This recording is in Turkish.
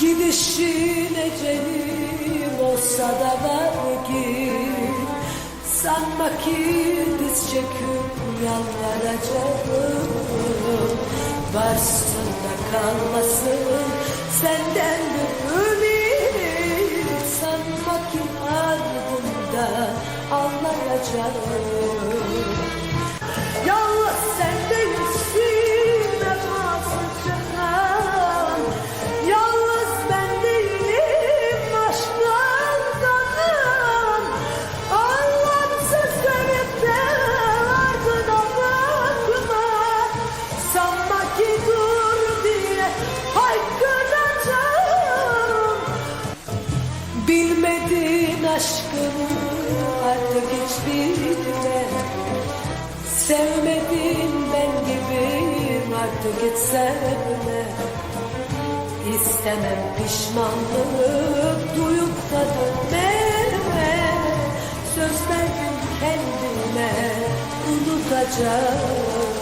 Gidişin ecelim olsa da var git Sanma ki diz çöküp yalvaracağım Varsın da kalmasın senden bir ümit. Sanma ki ardımda ağlayacağım Bilmediğin aşkını artık hiç bilme Sevmediğin ben gibiyim artık hiç sevme. İstemem pişmanlık duyup da dönmeme. Söz verdim kendime unutacağım